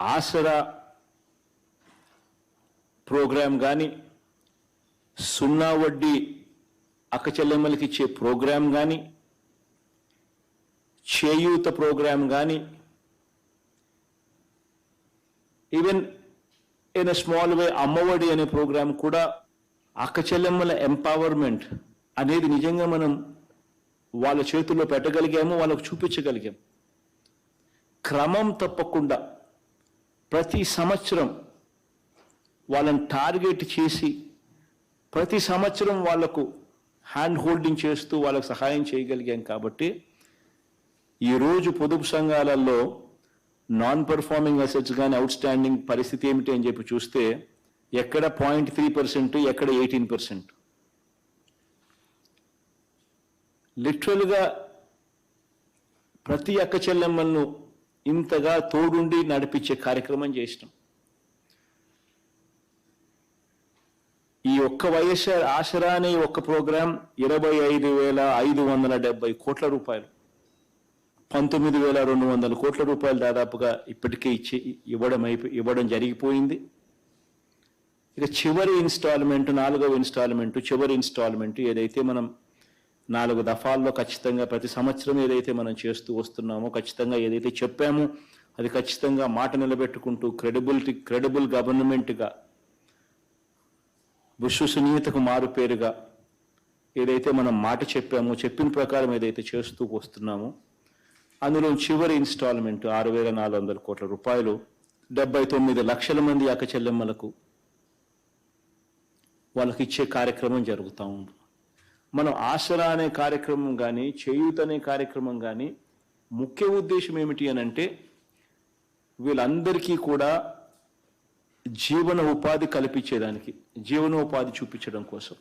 ఆసరా programme కానీ సున్నా వడ్డీ అక్క చెల్లెమ్మలకి ఇచ్చే ప్రోగ్రాం కానీ చేయూత ప్రోగ్రాం కానీ even in a small way Ammavodi అనే ప్రోగ్రాం కూడా అక్క చెల్లెమ్మల ఎంపవర్మెంట్ అనేది నిజంగా మనం వాళ్ళ చేతుల్లో పెట్టగలిగాము వాళ్ళకు చూపించగలిగాం. క్రమం తప్పకుండా ప్రతి సంవత్సరం వాళ్ళని టార్గెట్ చేసి ప్రతి సంవత్సరం వాళ్ళకు హ్యాండ్ హోల్డింగ్ చేస్తూ వాళ్ళకు సహాయం చేయగలిగాం కాబట్టి ఈరోజు పొదుపు సంఘాలలో నాన్ పర్ఫార్మింగ్ అసెట్స్ కానీ అవుట్ స్టాండింగ్ పరిస్థితి ఏమిటి అని చెప్పి చూస్తే ఎక్కడ పాయింట్ త్రీ పర్సెంట్ ఎక్కడ ఎయిటీన్ పర్సెంట్. లిటరల్గా ప్రతి అక్క చెల్లెమ్మలను ఇంతగా తోడుండి నడిపించే కార్యక్రమం చేసినాం. ఈ ఒక్క వైఎస్ఆర్ ఆసరా అనే ఒక్క ప్రోగ్రాం ఇరవై ఐదు వేల ఐదు వందల డెబ్బై కోట్ల రూపాయలు. పంతొమ్మిది వేల రెండు వందల కోట్ల రూపాయలు దాదాపుగా ఇప్పటికే ఇచ్చి ఇవ్వడం అయిపో ఇవ్వడం జరిగిపోయింది. ఇక చివరి ఇన్స్టాల్మెంట్ నాలుగవ ఇన్స్టాల్మెంట్ చివరి ఇన్స్టాల్మెంట్ ఏదైతే మనం నాలుగు దఫాల్లో ఖచ్చితంగా ప్రతి సంవత్సరం ఏదైతే మనం చేస్తూ వస్తున్నామో ఖచ్చితంగా ఏదైతే చెప్పామో అది ఖచ్చితంగా మాట నిలబెట్టుకుంటూ క్రెడిబిలిటీ క్రెడిబుల్ గవర్నమెంట్గా విశ్వసనీయతకు మారు పేరుగా ఏదైతే మనం మాట చెప్పామో చెప్పిన ప్రకారం ఏదైతే చేస్తూ వస్తున్నామో అందులో చివరి ఇన్స్టాల్మెంట్ ఆరు వేల నాలుగు వందల కోట్ల రూపాయలు డెబ్బై తొమ్మిది లక్షల మంది అక్క చెల్లెమ్మలకు వాళ్ళకి ఇచ్చే కార్యక్రమం జరుగుతూ ఉంది. మనం ఆసరా అనే కార్యక్రమం కానీ చేయూత అనే కార్యక్రమం కానీ ముఖ్య ఉద్దేశం ఏమిటి అని అంటే వీళ్ళందరికీ కూడా జీవన ఉపాధి కల్పించేదానికి జీవనోపాధి చూపించడం కోసం.